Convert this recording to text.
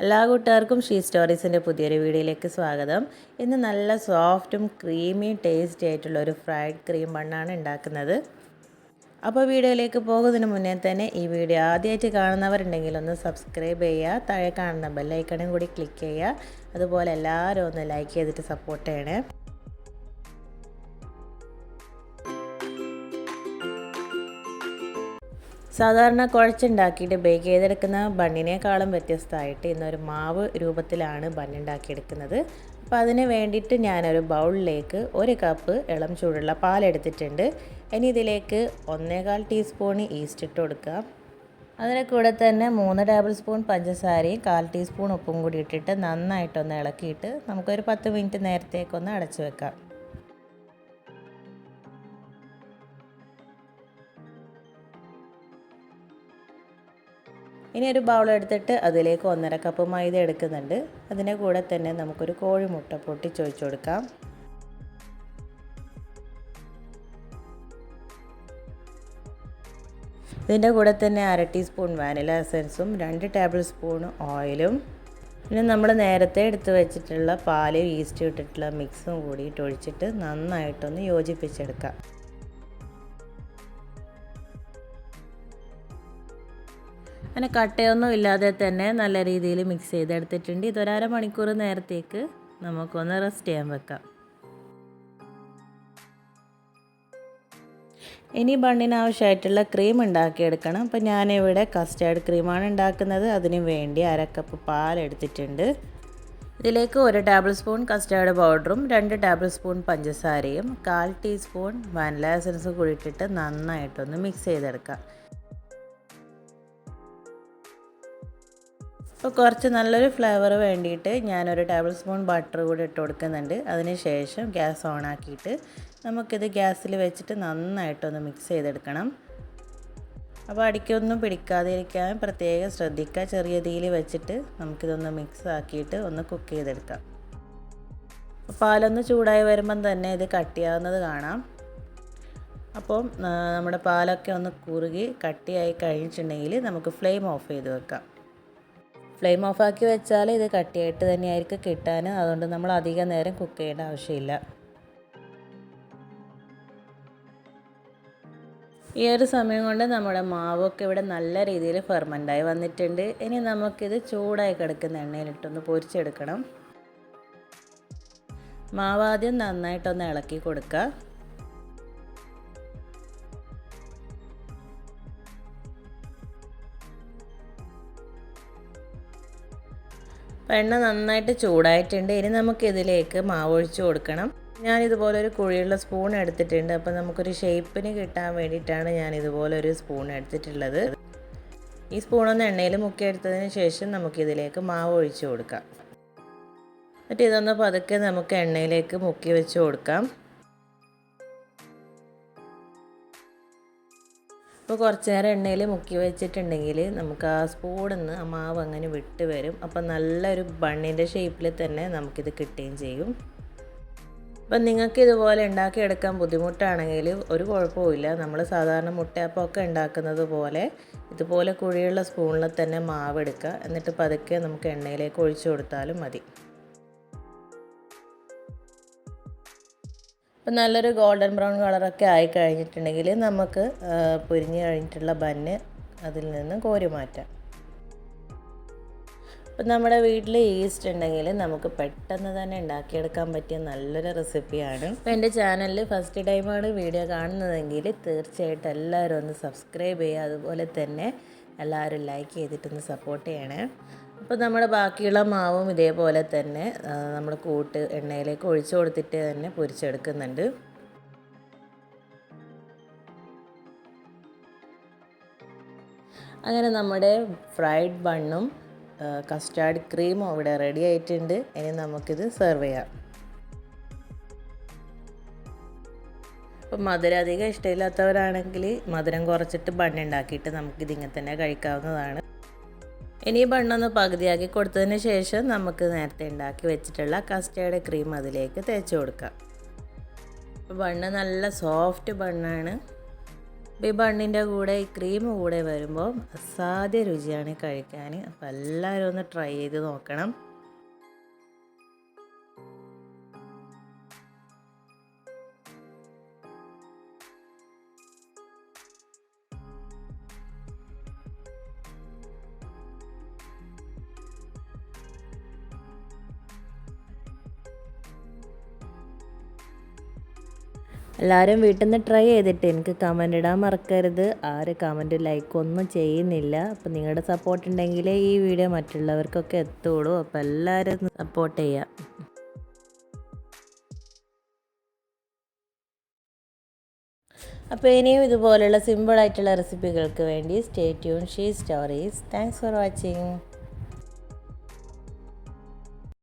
എല്ലാ കൂട്ടുകാർക്കും ഷീ സ്റ്റോറീസിന്റെ പുതിയൊരു വീഡിയോയിലേക്ക് സ്വാഗതം. ഇന്ന് നല്ല സോഫ്റ്റും ക്രീമി ടേസ്റ്റി ആയിട്ടുള്ള ഒരു ഫ്രൈഡ് ക്രീം ബണ്ണാണ് ഉണ്ടാക്കുന്നത്. അപ്പോൾ വീഡിയോയിലേക്ക് പോകുന്നതിന് മുന്നേ തന്നെ ഈ വീഡിയോ ആദ്യമായിട്ട് കാണുന്നവരുണ്ടെങ്കിൽ ഒന്ന് സബ്സ്ക്രൈബ് ചെയ്യുക. താഴെ കാണുന്ന ബെല്ലൈക്കണും കൂടി ക്ലിക്ക് ചെയ്യുക. അതുപോലെ എല്ലാവരും ഒന്ന് ലൈക്ക് ചെയ്തിട്ട് സപ്പോർട്ട് ചെയ്യണേ. സാധാരണ കുഴച്ചുണ്ടാക്കിയിട്ട് ബേക്ക് ചെയ്തെടുക്കുന്ന ബണ്ണിനേക്കാളും വ്യത്യസ്തമായിട്ട് ഇന്നൊരു മാവ് രൂപത്തിലാണ് ബണ്ണുണ്ടാക്കിയെടുക്കുന്നത്. അപ്പോൾ അതിന് വേണ്ടിയിട്ട് ഞാനൊരു ബൗളിലേക്ക് ഒരു കപ്പ് ഇളം ചൂടുള്ള പാലെടുത്തിട്ടുണ്ട് ഇനി ഇതിലേക്ക് ഒന്നേകാൽ ടീസ്പൂൺ ഈസ്റ്റ് ഇട്ട് കൊടുക്കുക. അതിന് കൂടെ തന്നെ മൂന്ന് ടേബിൾ സ്പൂൺ പഞ്ചസാരയും കാൽ ടീസ്പൂൺ ഉപ്പും കൂടി ഇട്ടിട്ട് നന്നായിട്ടൊന്ന് ഇളക്കിയിട്ട് നമുക്കൊരു പത്ത് മിനിറ്റ് നേരത്തേക്കൊന്ന് അടച്ചു വെക്കാം. ഇനി ഒരു ബൗൾ എടുത്തിട്ട് അതിലേക്ക് ഒന്നര കപ്പ് മൈദ എടുക്കുന്നുണ്ട്. അതിന്റെ കൂടെ തന്നെ നമുക്കൊരു കോഴിമുട്ട പൊട്ടിച്ചൊഴിച്ചു കൊടുക്കാം. ഇതിന്റെ കൂടെ തന്നെ അര ടീസ്പൂൺ വാനില എസൻസും രണ്ട് ടേബിൾ സ്പൂൺ ഓയിലും പിന്നെ നമ്മൾ നേരത്തെ എടുത്ത് വെച്ചിട്ടുള്ള പാൽ ഈസ്റ്റ് ഇട്ടിട്ടുള്ള മിക്സും കൂടിയിട്ട് ഒഴിച്ചിട്ട് നന്നായിട്ടൊന്ന് യോജിപ്പിച്ചെടുക്കാം. അങ്ങനെ കട്ടയൊന്നും ഇല്ലാതെ തന്നെ നല്ല രീതിയിൽ മിക്സ് ചെയ്തെടുത്തിട്ടുണ്ട്. ഇതൊരര മണിക്കൂർ നേരത്തേക്ക് നമുക്കൊന്ന് റെസ്റ്റ് ചെയ്യാൻ വെക്കാം. ഇനി ബണ്ണിന് ആവശ്യമായിട്ടുള്ള ക്രീം ഉണ്ടാക്കിയെടുക്കണം. അപ്പോൾ ഞാനിവിടെ കസ്റ്റേർഡ് ക്രീമാണ് ഉണ്ടാക്കുന്നത്. അതിന് വേണ്ടി അര കപ്പ് പാലെടുത്തിട്ടുണ്ട് ഇതിലേക്ക് ഒരു ടേബിൾ സ്പൂൺ കസ്റ്റേർഡ് പൗഡറും രണ്ട് ടേബിൾ സ്പൂൺ പഞ്ചസാരയും കാൽ ടീസ്പൂൺ വാനില എസൻസ് കൂടി ഇട്ടിട്ട് നന്നായിട്ടൊന്ന് മിക്സ് ചെയ്തെടുക്കാം. അപ്പോൾ കുറച്ച് നല്ലൊരു ഫ്ലേവർ വേണ്ടിയിട്ട് ഞാനൊരു ടേബിൾ സ്പൂൺ ബട്ടർ കൂടി ഇട്ട് കൊടുക്കുന്നുണ്ട്. അതിന് ശേഷം ഗ്യാസ് ഓൺ ആക്കിയിട്ട് നമുക്കിത് ഗ്യാസിൽ വെച്ചിട്ട് നന്നായിട്ടൊന്ന് മിക്സ് ചെയ്തെടുക്കണം. അപ്പോൾ അടിക്കൊന്നും പിടിക്കാതിരിക്കാൻ പ്രത്യേകം ശ്രദ്ധിക്കുക. ചെറിയ തീയിൽ വെച്ചിട്ട് നമുക്കിതൊന്ന് മിക്സ് ആക്കിയിട്ട് ഒന്ന് കുക്ക് ചെയ്തെടുക്കാം. പാലൊന്ന് ചൂടായി വരുമ്പം തന്നെ ഇത് കട്ടിയാവുന്നത് കാണാം. അപ്പോൾ നമ്മുടെ പാലൊക്കെ ഒന്ന് കുറുകി കട്ടിയായി കഴിഞ്ഞിട്ടുണ്ടെങ്കിൽ നമുക്ക് ഫ്ലെയിം ഓഫ് ചെയ്ത് വെക്കാം. ഫ്ലെയിം ഓഫാക്കി വെച്ചാൽ ഇത് കട്ടിയായിട്ട് തന്നെയായിരിക്കും കിട്ടാൻ. അതുകൊണ്ട് നമ്മൾ അധികം നേരം കുക്ക് ചെയ്യേണ്ട ആവശ്യമില്ല. ഈ ഒരു സമയം കൊണ്ട് നമ്മുടെ മാവൊക്കെ ഇവിടെ നല്ല രീതിയിൽ ഫെർമന്റായി വന്നിട്ടുണ്ട്. ഇനി നമുക്കിത് ചൂടായി കിടക്കുന്ന എണ്ണയിലിട്ടൊന്ന് പൊരിച്ചെടുക്കണം. മാവാദ്യം നന്നായിട്ടൊന്ന് ഇളക്കി കൊടുക്കുക. എണ്ണ നന്നായിട്ട് ചൂടായിട്ടുണ്ട്. ഇനി നമുക്ക് ഇതിലേക്ക് മാവ് ഒഴിച്ച് കൊടുക്കണം. ഞാൻ ഇതുപോലെ ഒരു കുഴിയുള്ള സ്പൂൺ എടുത്തിട്ടുണ്ട്. അപ്പോൾ നമുക്കൊരു ഷേപ്പിന് കിട്ടാൻ വേണ്ടിയിട്ടാണ് ഞാൻ ഇതുപോലെ ഒരു സ്പൂൺ എടുത്തിട്ടുള്ളത്. ഈ സ്പൂണൊന്ന് എണ്ണയിൽ മുക്കിയെടുത്തതിന് ശേഷം നമുക്കിതിലേക്ക് മാവ് ഒഴിച്ച് കൊടുക്കാം. എന്നിട്ട് ഇതൊന്ന് പതുക്കെ നമുക്ക് എണ്ണയിലേക്ക് മുക്കി വെച്ച് കൊടുക്കാം. അപ്പോൾ കുറച്ച് നേരം എണ്ണയിൽ മുക്കി വെച്ചിട്ടുണ്ടെങ്കിൽ നമുക്ക് ആ സ്പൂണിന്ന് ആ മാവ് അങ്ങനെ വിട്ട് വരും. അപ്പോൾ നല്ലൊരു ബണ്ണിന്റെ ഷേപ്പിൽ തന്നെ നമുക്കിത് കിട്ടുകയും ചെയ്യും. അപ്പം നിങ്ങൾക്ക് ഇതുപോലെ ഉണ്ടാക്കിയെടുക്കാൻ ബുദ്ധിമുട്ടാണെങ്കിൽ ഒരു കുഴപ്പമില്ല നമ്മൾ സാധാരണ മുട്ടയപ്പമൊക്കെ ഉണ്ടാക്കുന്നത് പോലെ ഇതുപോലെ കുഴിയുള്ള സ്പൂണിൽ തന്നെ മാവ് എടുക്കുക. എന്നിട്ട് പതുക്കെ നമുക്ക് എണ്ണയിലേക്ക് ഒഴിച്ചു കൊടുത്താലും മതി. അപ്പം നല്ലൊരു ഗോൾഡൻ ബ്രൗൺ കളറൊക്കെ ആയി കഴിഞ്ഞിട്ടുണ്ടെങ്കിൽ നമുക്ക് പൊരിഞ്ഞ് കഴിഞ്ഞിട്ടുള്ള ബന്ന് അതിൽ നിന്ന് കോരി മാറ്റാം. അപ്പം നമ്മുടെ വീട്ടിൽ ഈസ്റ്റ് ഉണ്ടെങ്കിൽ നമുക്ക് പെട്ടെന്ന് തന്നെ ഉണ്ടാക്കിയെടുക്കാൻ പറ്റിയ നല്ലൊരു റെസിപ്പിയാണ് അപ്പോൾ എന്റെ ചാനലിൽ ഫസ്റ്റ് ടൈമാണ് വീഡിയോ കാണുന്നതെങ്കിൽ തീർച്ചയായിട്ടും എല്ലാവരും ഒന്ന് സബ്സ്ക്രൈബ് ചെയ്യുക. അതുപോലെ തന്നെ എല്ലാവരും ലൈക്ക് ചെയ്തിട്ടൊന്ന് സപ്പോർട്ട് ചെയ്യണേ. അപ്പോൾ നമ്മുടെ ബാക്കിയുള്ള മാവും ഇതേപോലെ തന്നെ നമ്മൾ കൂട്ട് എണ്ണയിലേക്ക് ഒഴിച്ചു കൊടുത്തിട്ട് തന്നെ പൊരിച്ചെടുക്കുന്നുണ്ട്. അങ്ങനെ നമ്മുടെ ഫ്രൈഡ് ബണ്ണും കസ്റ്റാർഡ് ക്രീമും ഇവിടെ റെഡി ആയിട്ടുണ്ട്. ഇനി നമുക്കിത് സെർവ് ചെയ്യാം. അപ്പം മധുരം അധികം ഇഷ്ടമില്ലാത്തവരാണെങ്കിൽ മധുരം കുറച്ചിട്ട് ബണ്ണുണ്ടാക്കിയിട്ട് നമുക്കിത് ഇങ്ങനെ തന്നെ കഴിക്കാവുന്നതാണ്. ഇനി ബണ്ണൊന്ന് പകുതിയാക്കി കൊടുത്തതിന് ശേഷം നമുക്ക് നേരത്തെ ഉണ്ടാക്കി വെച്ചിട്ടുള്ള കസ്റ്റേർഡ് ക്രീം അതിലേക്ക് തേച്ച് കൊടുക്കാം. ബണ്ണ് നല്ല സോഫ്റ്റ് ബണ്ണാണ്. ഈ ബണ്ണിന്റെ കൂടെ ഈ ക്രീം കൂടെ വരുമ്പോൾ അസാധ്യ രുചിയാണ് കഴിക്കാൻ. അപ്പോൾ എല്ലാവരും ഒന്ന് ട്രൈ ചെയ്ത് നോക്കണം. എല്ലാവരും വീട്ടിൽ നിന്ന് ട്രൈ ചെയ്തിട്ട് എനിക്ക് കമന്റ് ഇടാൻ മറക്കരുത്. ആര് കമന്റ് ലൈക്ക് ഒന്നും ചെയ്യുന്നില്ല. അപ്പോൾ നിങ്ങളുടെ സപ്പോർട്ട് ഉണ്ടെങ്കിൽ ഈ വീഡിയോ മറ്റുള്ളവർക്കൊക്കെ എത്തുള്ളൂ. അപ്പോൾ എല്ലാവരും സപ്പോർട്ട് ചെയ്യാം. അപ്പോൾ ഇനിയും ഇതുപോലുള്ള സിമ്പിളായിട്ടുള്ള റെസിപ്പികൾക്ക് വേണ്ടി stay tune she stories thanks for watching